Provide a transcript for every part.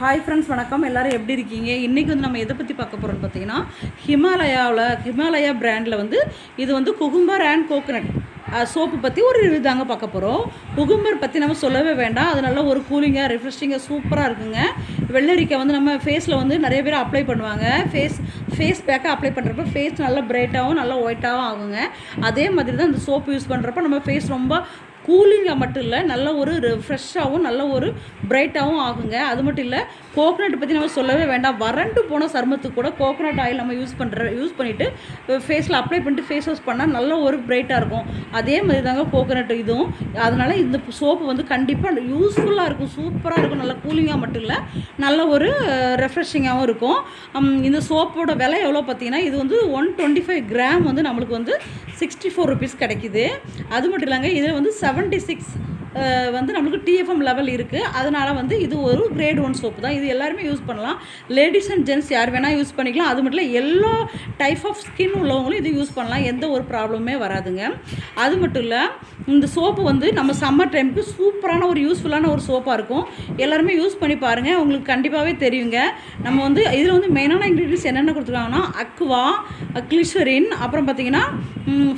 Hi friends வணக்கம். எல்லாரும் எப்படி இருக்கீங்க? இன்றைக்கி வந்து நம்ம எதை பற்றி பார்க்க போகிறோம்னு பார்த்தீங்கன்னா ஹிமாலயாவில் ஹிமாலயா பிராண்டில் வந்து இது வந்து குகும்பர் அண்ட் கோகனட் சோப்பு பற்றி ஒரு ரிவ்யூ தாங்க பார்க்க போகிறோம் குகும்பர் பற்றி நம்ம சொல்லவே வேண்டாம். அது நல்ல ஒரு கூலிங்காக ரிஃப்ரெஷிங்காக சூப்பராக இருக்குங்க. வெள்ளரிக்காய் வந்து நம்ம ஃபேஸில் வந்து நிறைய பேர் அப்ளை பண்ணுவாங்க. ஃபேஸ் ஃபேஸ் பேக்கை அப்ளை பண்ணுறப்ப ஃபேஸ் நல்லா பிரைட்டாகவும் நல்லா ஒயிட்டாகவும் ஆகுங்க. அதே மாதிரி தான் இந்த சோப்பு யூஸ் பண்ணுறப்ப நம்ம ஃபேஸ் ரொம்ப கூலிங்காக மட்டும் இல்லை நல்ல ஒரு ஃப்ரெஷ்ஷாகவும் நல்ல ஒரு பிரைட்டாகவும் ஆகுங்க. அது மட்டும் இல்லை கோகனட் பற்றி நம்ம சொல்லவே வேண்டாம். வறண்டு போன சருமத்துக்கு கூட கோகனட் ஆயில் நம்ம யூஸ் பண்ணுற யூஸ் பண்ணிவிட்டு ஃபேஸில் அப்ளை பண்ணிட்டு ஃபேஸ் வாஷ் பண்ணால் நல்ல ஒரு பிரைட்டாக இருக்கும். அதே மாதிரி தாங்க கோகனட் இதுவும். அதனால் இந்த சோப்பு வந்து கண்டிப்பாக யூஸ்ஃபுல்லாக இருக்கும். சூப்பராக இருக்கும். நல்லா கூலிங்காக மட்டும் இல்லை நல்ல ஒரு ரெஃப்ரெஷிங்காகவும் இருக்கும். இந்த சோப்போட விலை எவ்வளோ பார்த்தீங்கன்னா இது வந்து ஒன் டுவெண்ட்டி ஃபைவ் கிராம் வந்து நம்மளுக்கு வந்து சிக்ஸ்டி ஃபோர் ருபீஸ் கிடைக்குது. அது மட்டும் இல்லைங்க இதில் வந்து செவன்ட்டி சிக்ஸ் வந்து நம்மளுக்கு டிஎஃப்எம் லெவல் இருக்குது அதனால் வந்து இது ஒரு கிரேட் ஒன் சோப்பு தான். இது எல்லாருமே யூஸ் பண்ணலாம். லேடிஸ் அண்ட் ஜென்ட்ஸ் யார் வேணால் யூஸ் பண்ணிக்கலாம். அது மட்டும் இல்லை எல்லா டைப் ஆஃப் ஸ்கின் உள்ளவங்களும் இது யூஸ் பண்ணலாம். எந்த ஒரு ப்ராப்ளமே வராதுங்க. அது மட்டும் இல்லை இந்த சோப்பு வந்து நம்ம சம்மர் டைமுக்கு சூப்பரான ஒரு யூஸ்ஃபுல்லான ஒரு சோப்பாக இருக்கும். எல்லாருமே யூஸ் பண்ணி பாருங்கள் உங்களுக்கு கண்டிப்பாகவே தெரியுங்க. நம்ம வந்து இதில் வந்து மெயினான இன்க்ரீடியன்ஸ் என்னென்ன கொடுத்துருக்காங்கன்னா அக்வா கிளிஷரின் அப்புறம் பார்த்தீங்கன்னா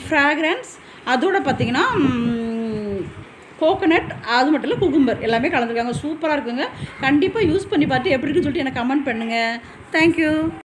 ஃப்ராக்ரன்ஸ் அதோட பார்த்தீங்கன்னா கோகனட் அது மட்டும் இல்லை குகும்பர். எல்லாமே கலந்துருக்காங்க. சூப்பராக இருக்குங்க. கண்டிப்பாக யூஸ் பண்ணி பார்த்து எப்படி இருக்குன்னு சொல்லிட்டு எனக்கு கமெண்ட் பண்ணுங்கள் தேங்க்யூ